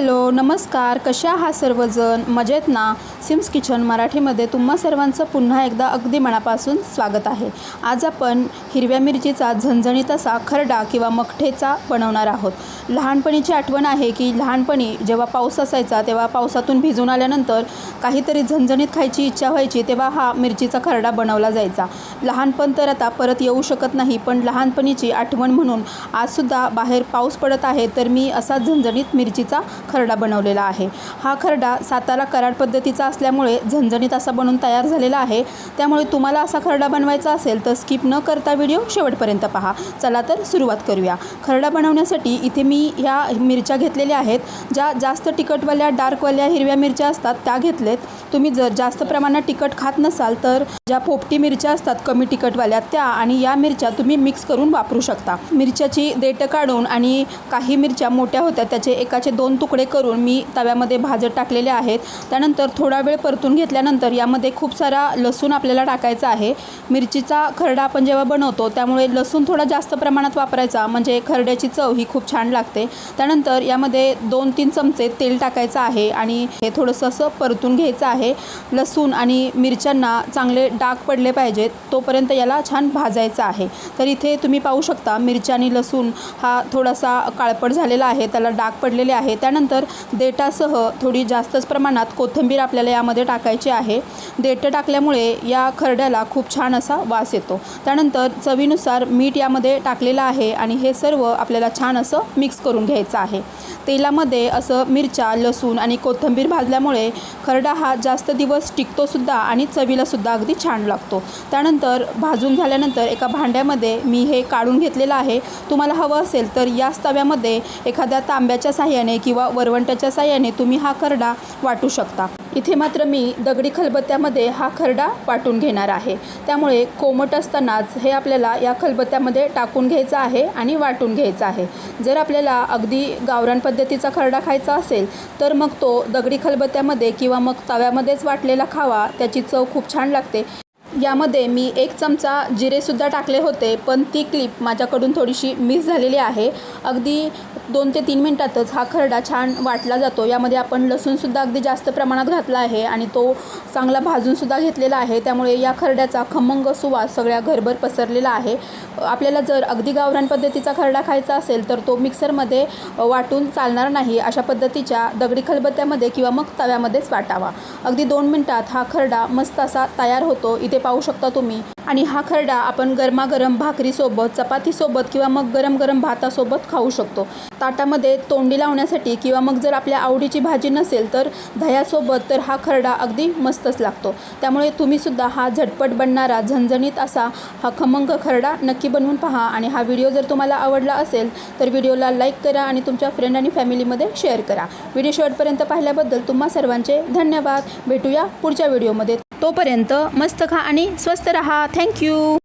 Hello नमस्कार. कशा आहात सर्वजण? मजेत ना? सिम्स किचन मराठीमध्ये तुम्हा सर्वांचं पुन्हा एकदा अगदी मनापासून स्वागत आहे. आज आपण हिरव्या मिरचीचा झणझणीत असा खरडा किंवा मखठेचा बनवणार आहोत. लहानपणीची आठवण आहे की लहानपणी जेव्हा पाऊस असायचा तेव्हा पावसातून भिजून आल्यानंतर काहीतरी झणझणीत खायची इच्छा व्हायची तेव्हा हा मिरचीचा खरडा बनवला जायचा. लहानपण तर आता परत येऊ शकत नाही पण लहानपणीची आठवण म्हणून आजसुद्धा बाहेर पाऊस पडत आहे तर मी असा झणझणीत मिरचीचा खरडा बनवलेला आहे. हा खरडा सातारा कराड पद्धतीचा असल्यामुळे झणझणीत असा बनून तयार झालेला आहे. त्यामुळे तुम्हाला असा खरडा बनवायचा असेल तर स्किप न करता व्हिडिओ शेवटपर्यंत पहा. चला तर सुरुवात करूया. खरडा बनवण्यासाठी इथे मी ह्या मिरच्या घेतलेल्या आहेत. ज्या जास्त तिखटवाल्या डार्कवाल्या हिरव्या मिरच्या असतात त्या घेतलेत. तुम्ही जर जास्त प्रमाणात तिखट खात नसाल तर ज्या पोपटी मिरच्या असतात कमी तिखटवाल्या त्या आणि या मिरच्या तुम्ही मिक्स करून वापरू शकता. मिरच्याची देठं काढून आणि काही मिरच्या मोठ्या होत्या त्याचे एकाचे दोन तुकडे करून मी तव्यामध्ये भाजत टाकलेले आहेत. त्यानंतर थोडा वेळ परतून घेतल्यानंतर यामध्ये खूप सारा लसूण आपल्याला टाकायचा आहे. मिरचीचा खरडा आपण जेव्हा बनवतो त्यामुळे लसूण थोडा जास्त प्रमाणात वापरायचा म्हणजे खरड्याची चव ही खूप छान लागते. त्यानंतर यामध्ये दोन तीन चमचे तेल टाकायचं आहे आणि हे थोडंसं असं परतून घ्यायचं आहे. लसूण आणि मिरच्यांना चांगले डाग पडले पाहिजेत तोपर्यंत याला छान भाजायचं आहे. तर इथे तुम्ही पाहू शकता मिरच्या आणि लसूण हा थोडासा काळपट झालेला आहे त्याला डाग पडलेले आहे. त्यानंतर देठासह थोडी जास्तच प्रमाणात कोथिंबीर आपल्याला यामध्ये टाकायची आहे. देठं टाकल्यामुळे या खरड्याला खूप छान असा वास येतो. त्यानंतर चवीनुसार मीठ यामध्ये टाकलेलं आहे आणि हे सर्व आपल्याला छान असं मिक्स करून घ्यायचं आहे. तेलामध्ये असं मिरच्या लसूण आणि कोथिंबीर भाजल्यामुळे खरडा हा जास्त दिवस टिकतोसुद्धा आणि चवीलासुद्धा अगदी छान लागतो. त्यानंतर भाजून झाल्यानंतर एका भांड्यामध्ये मी हे काढून घेतलेलं आहे. तुम्हाला हवं असेल तर याच तव्यामध्ये एखाद्या तांब्याच्या साह्याने किंवा वरवंट्याच्या साह्याने तुम्ही हा खरडा वाटू शकता. इथे मात्र मी दगडी खलबत्त्यामध्ये हा खरडा वाटून घेणार आहे. त्यामुळे कोमट असतानाच हे आपल्याला या खलबत्त्यामध्ये टाकून घ्यायचं आहे आणि वाटून घ्यायचं आहे. जर आपल्याला अगदी गावरान पद्धतीचा खरडा खायचा असेल तर मग तो दगडी खलबत्त्यामध्ये किंवा मग तव्यामध्येच वाटलेला खावा त्याची चव खूप छान लागते. यामध्ये मी एक चमचा जिरेसुद्धा टाकले होते पण ती क्लिप माझ्याकडून थोडीशी मिस झालेली आहे. अगदी दोन ते तीन मिनटातच हा खरडा छान वाटला जातो. यामध्ये आपण लसूणसुद्धा अगदी जास्त प्रमाणात घातला आहे आणि तो चांगला भाजूनसुद्धा घेतलेला आहे. त्यामुळे या खरड्याचा खमंग सुवास सगळ्या घरभर पसरलेला आहे. आपल्याला जर अगदी गावरान पद्धतीचा खरडा खायचा असेल तर तो मिक्सरमध्ये वाटून चालणार नाही. अशा पद्धतीच्या दगडी खलबत्त्यामध्ये किंवा मग तव्यामध्येच वाटावा. अगदी दोन मिनटात हा खरडा मस्त असा तयार होतो. इथे पाहू शकता तुम्ही. आणि हा खरडा आपण गरमागरम भाकरीसोबत चपातीसोबत किंवा मग गरम गरम भातासोबत खाऊ शकतो. ताटामध्ये तोंडी लावण्यासाठी किंवा मग जर आपल्या आवडीची भाजी नसेल तर दह्यासोबत तर हा खरडा अगदी मस्तच लागतो. त्यामुळे तुम्हीसुद्धा हा झटपट बनणारा झणझणीत असा हा खमंग खरडा नक्की बनवून पहा. आणि हा व्हिडिओ जर तुम्हाला आवडला असेल तर व्हिडिओला लाईक करा आणि तुमच्या फ्रेंड आणि फॅमिलीमध्ये शेअर करा. व्हिडिओ शेवटपर्यंत पाहिल्याबद्दल तुम्हा सर्वांचे धन्यवाद. भेटूया पुढच्या व्हिडिओमध्ये. तोपर्यंत मस्त खा आणि स्वस्त रहा. थँक्यू